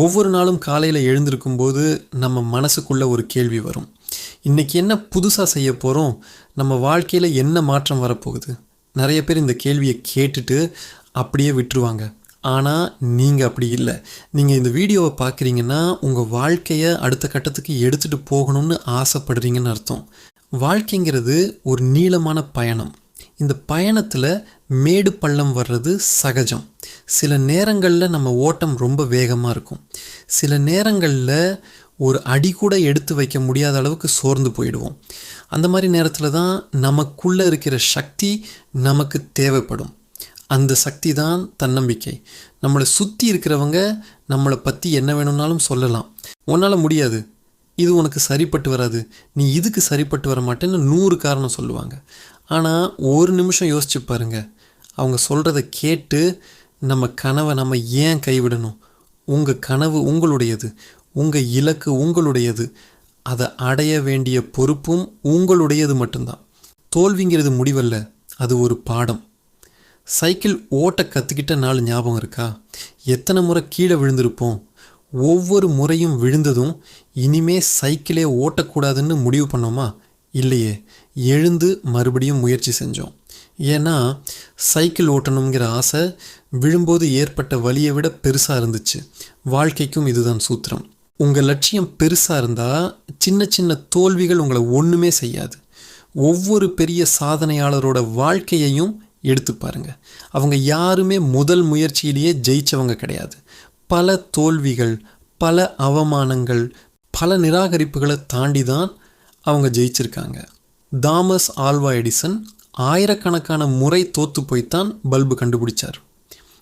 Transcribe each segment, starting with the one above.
ஒவ்வொரு நாளும் காலையில் எழுந்திருக்கும் போது நம்ம மனசுக்குள்ளே ஒரு கேள்வி வரும். இன்றைக்கி என்ன புதுசாக செய்ய போகிறோம் நம்ம வாழ்க்கையில் என்ன மாற்றம் வரப்போகுது? நிறைய பேர் இந்த கேள்வியை கேட்டுட்டு அப்படியே விட்டுருவாங்க. ஆனால் நீங்கள் அப்படி இல்லை. நீங்கள் இந்த வீடியோவை பார்க்குறீங்கன்னா உங்கள் வாழ்க்கையை அடுத்த கட்டத்துக்கு எடுத்துகிட்டு போகணும்னு ஆசைப்படுறீங்கன்னு அர்த்தம். வாழ்க்கைங்கிறது ஒரு நீளமான பயணம். இந்த பயணத்தில் மேடு பள்ளம் வர்றது சகஜம். சில நேரங்களில் நம்ம ஓட்டம் ரொம்ப வேகமாக இருக்கும். சில நேரங்களில் ஒரு அடி கூட எடுத்து வைக்க முடியாத அளவுக்கு சோர்ந்து போயிடுவோம். அந்த மாதிரி நேரத்தில் தான் நமக்குள்ளே இருக்கிற சக்தி நமக்கு தேவைப்படும். அந்த சக்தி தான் தன்னம்பிக்கை. நம்மளை சுற்றி இருக்கிறவங்க நம்மளை பற்றி என்ன வேணும்னாலும் சொல்லலாம். உன்னால் முடியாது. இது உனக்கு சரிப்பட்டு வராது. நீ இதுக்கு சரிப்பட்டு வர மாட்டேன்னு நூறு காரணம் சொல்லுவாங்க. ஆனால் ஒரு நிமிஷம் யோசிச்சு பாருங்கள் அவங்க சொல்கிறத கேட்டு நம்ம கனவை நம்ம ஏன் கைவிடணும்? உங்கள் கனவு உங்களுடையது. உங்கள் இலக்கு உங்களுடையது. அதை அடைய வேண்டிய பொறுப்பும் உங்களுடையது மட்டும்தான். தோல்விங்கிறது முடிவல்ல அது ஒரு பாடம். சைக்கிள் ஓட்ட கற்றுக்கிட்ட நாள் ஞாபகம் இருக்கா? எத்தனை முறை கீழே விழுந்திருப்போம்? ஒவ்வொரு முறையும் விழுந்ததும் இனிமே சைக்கிளே ஓட்டக்கூடாதுன்னு முடிவு பண்ணோமா? இல்லையே. எழுந்து மறுபடியும் முயற்சி செஞ்சோம். ஏன்னா சைக்கிள் ஓட்டணுங்கிற ஆசை விழும்போது ஏற்பட்ட வழியை விட பெருசாக இருந்துச்சு. வாழ்க்கைக்கும் இதுதான் சூத்திரம். உங்கள் லட்சியம் பெருசாக இருந்தால் சின்ன சின்ன தோல்விகள் உங்களை ஒன்றுமே செய்யாது. ஒவ்வொரு பெரிய சாதனையாளரோட வாழ்க்கையையும் எடுத்து பாருங்க. அவங்க யாருமே முதல் முயற்சியிலேயே ஜெயிச்சவங்க கிடையாது. பல தோல்விகள் பல அவமானங்கள் பல நிராகரிப்புகளை தாண்டி தான் அவங்க ஜெயிச்சிருக்காங்க. தாமஸ் ஆல்வா எடிசன் ஆயிரக்கணக்கான முறை தோற்று போய்த்தான் பல்பு கண்டுபிடிச்சார்.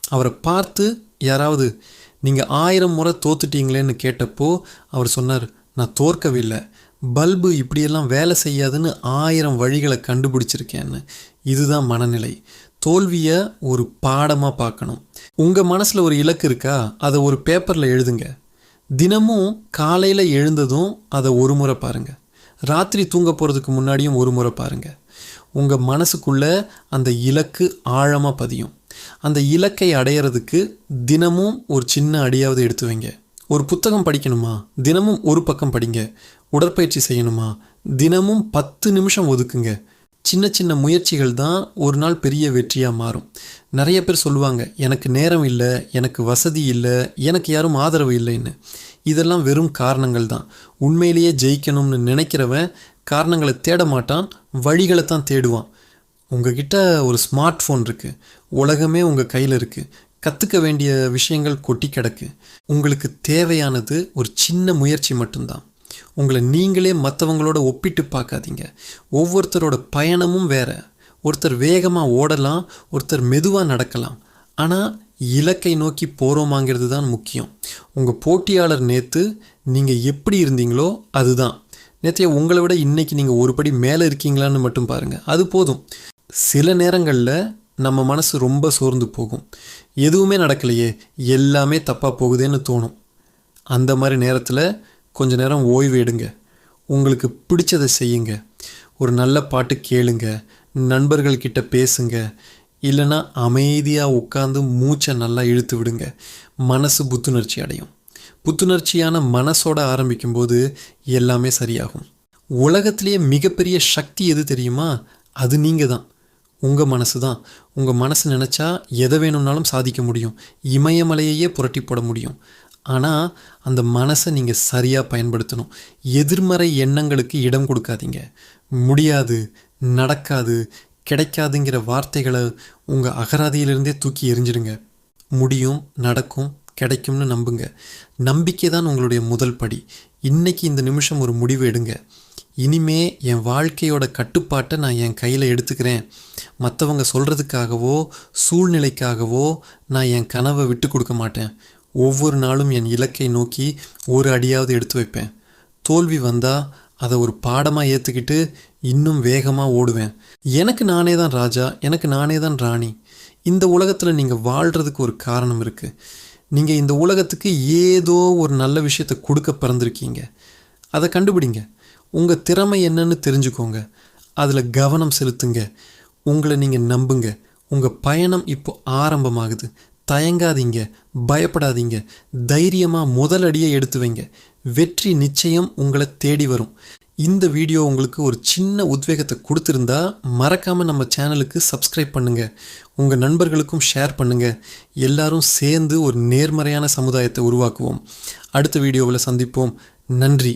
அவரை பார்த்து யாராவது நீங்கள் ஆயிரம் முறை தோத்துட்டீங்களேன்னு கேட்டப்போ அவர் சொன்னார் நான் தோற்கவில்லை. பல்பு இப்படியெல்லாம் வேலை செய்யாதுன்னு ஆயிரம் வழிகளை கண்டுபிடிச்சிருக்கேன்னு. இதுதான் மனநிலை. தோல்வியை ஒரு பாடமாக பார்க்கணும். உங்கள் மனசில் ஒரு இலக்கு இருக்கா? அதை ஒரு பேப்பரில் எழுதுங்க. தினமும் காலையில் எழுந்ததும் அதை ஒரு முறை பாருங்கள் ராத்திரி தூங்க போகிறதுக்கு முன்னாடியும் ஒரு முறை பாருங்கள் உங்கள் மனசுக்குள்ளே அந்த இலக்கு ஆழமாக பதியும். அந்த இலக்கை அடையிறதுக்கு தினமும் ஒரு சின்ன அடியாவது எடுத்து வைங்க. ஒரு புத்தகம் படிக்கணுமா? தினமும் ஒரு பக்கம் படிங்க. உடற்பயிற்சி செய்யணுமா? தினமும் பத்து நிமிஷம் ஒதுக்குங்க. சின்ன சின்ன முயற்சிகள் தான் ஒரு நாள் பெரிய வெற்றியாக மாறும். நிறைய பேர் சொல்லுவாங்க எனக்கு நேரம் இல்லை எனக்கு வசதி இல்லை எனக்கு யாரும் ஆதரவு இல்லைன்னு. இதெல்லாம் வெறும் காரணங்கள் தான். உண்மையிலேயே ஜெயிக்கணும்னு நினைக்கிறவன் காரணங்களை தேட மாட்டான் வழிகளை தான் தேடுவான். உங்ககிட்ட ஒரு ஸ்மார்ட் ஃபோன் இருக்குது உலகமே உங்கள் கையில் இருக்குது கற்றுக்க வேண்டிய விஷயங்கள் கொட்டி கிடக்கு. உங்களுக்கு தேவையானது ஒரு சின்ன முயற்சி மட்டும்தான். உங்களை நீங்களே மற்றவங்களோட ஒப்பிட்டு பார்க்காதீங்க. ஒவ்வொருத்தரோட பயணமும் வேறு. ஒருத்தர் வேகமாக ஓடலாம் ஒருத்தர் மெதுவாக நடக்கலாம். ஆனால் இலக்கை நோக்கி போகிறோமாங்கிறது தான் முக்கியம். உங்கள் போட்டியாளர் நேற்று நீங்கள் எப்படி இருந்தீங்களோ அதுதான். நேற்றைய உங்களை விட இன்றைக்கி நீங்கள் ஒரு படி மேலே இருக்கீங்களான்னு மட்டும் பாருங்கள் அது போதும். சில நேரங்களில் நம்ம மனசு ரொம்ப சோர்ந்து போகும். எதுவுமே நடக்கலையே எல்லாமே தப்பாக போகுதேன்னு தோணும். அந்த மாதிரி நேரத்தில் கொஞ்ச நேரம் ஓய்வு எடுங்க. உங்களுக்கு பிடிச்சதை செய்யுங்க. ஒரு நல்ல பாட்டு கேளுங்க. நண்பர்கள்கிட்ட பேசுங்க. இல்லைன்னா அமைதியாக உட்காந்து மூச்சை நல்லா இழுத்து விடுங்க. மனசு புத்துணர்ச்சி அடையும். புத்துணர்ச்சியான மனசோட ஆரம்பிக்கும்போது எல்லாமே சரியாகும். உலகத்திலேயே மிகப்பெரிய சக்தி எது தெரியுமா? அது நீங்கள் தான் உங்கள் மனசு தான் உங்கள் மனசு நினச்சா எதை வேணும்னாலும் சாதிக்க முடியும். இமயமலையையே புரட்டி போட முடியும். ஆனால் அந்த மனசை நீங்கள் சரியாக பயன்படுத்தணும். எதிர்மறை எண்ணங்களுக்கு இடம் கொடுக்காதீங்க. முடியாது நடக்காது கிடைக்காதுங்கிற வார்த்தைகளை உங்கள் அகராதியிலிருந்தே தூக்கி எரிஞ்சிடுங்க முடியும் நடக்கும் கிடைக்கும்னு நம்புங்க. நம்பிக்கை தான் உங்களுடைய முதல் படி. இன்றைக்கி இந்த நிமிஷம் ஒரு முடிவு எடுங்க. இனிமே என் வாழ்க்கையோட கட்டுப்பாட்டை நான் என் கையில் எடுத்துக்கிறேன். மற்றவங்க சொல்கிறதுக்காகவோ சூழ்நிலைக்காகவோ நான் என் கனவை விட்டு கொடுக்க மாட்டேன். ஒவ்வொரு நாளும் என் இலக்கை நோக்கி ஒரு அடியாவது எடுத்து வைப்பேன். தோல்வி வந்தால் அதை ஒரு பாடமாக ஏற்றுக்கிட்டு இன்னும் வேகமாக ஓடுவேன். எனக்கு நானே தான் ராஜா எனக்கு நானே தான் ராணி. இந்த உலகத்தில் நீங்கள் வாழ்கிறதுக்கு ஒரு காரணம் இருக்குது நீங்கள் இந்த உலகத்துக்கு ஏதோ ஒரு நல்ல விஷயத்தை கொடுக்க பிறந்திருக்கீங்க. அதை கண்டுபிடிங்க. உங்கள் திறமை என்னன்னு தெரிஞ்சுக்கோங்க. அதில் கவனம் செலுத்துங்க. உங்களை நீங்கள் நம்புங்க. உங்கள் பயணம் இப்போ ஆரம்பமாகுது. தயங்காதீங்க. பயப்படாதீங்க. தைரியமாக முதலடியை எடுத்து வைங்க. வெற்றி நிச்சயம் உங்களை தேடி வரும். இந்த வீடியோ உங்களுக்கு ஒரு சின்ன உத்வேகத்தை கொடுத்துருந்தா மறக்காமல் நம்ம சேனலுக்கு சப்ஸ்கிரைப் பண்ணுங்கள் உங்கள் நண்பர்களுக்கும் ஷேர் பண்ணுங்கள் எல்லாரும் சேர்ந்து ஒரு நேர்மறையான சமுதாயத்தை உருவாக்குவோம். அடுத்த வீடியோவில் சந்திப்போம். நன்றி.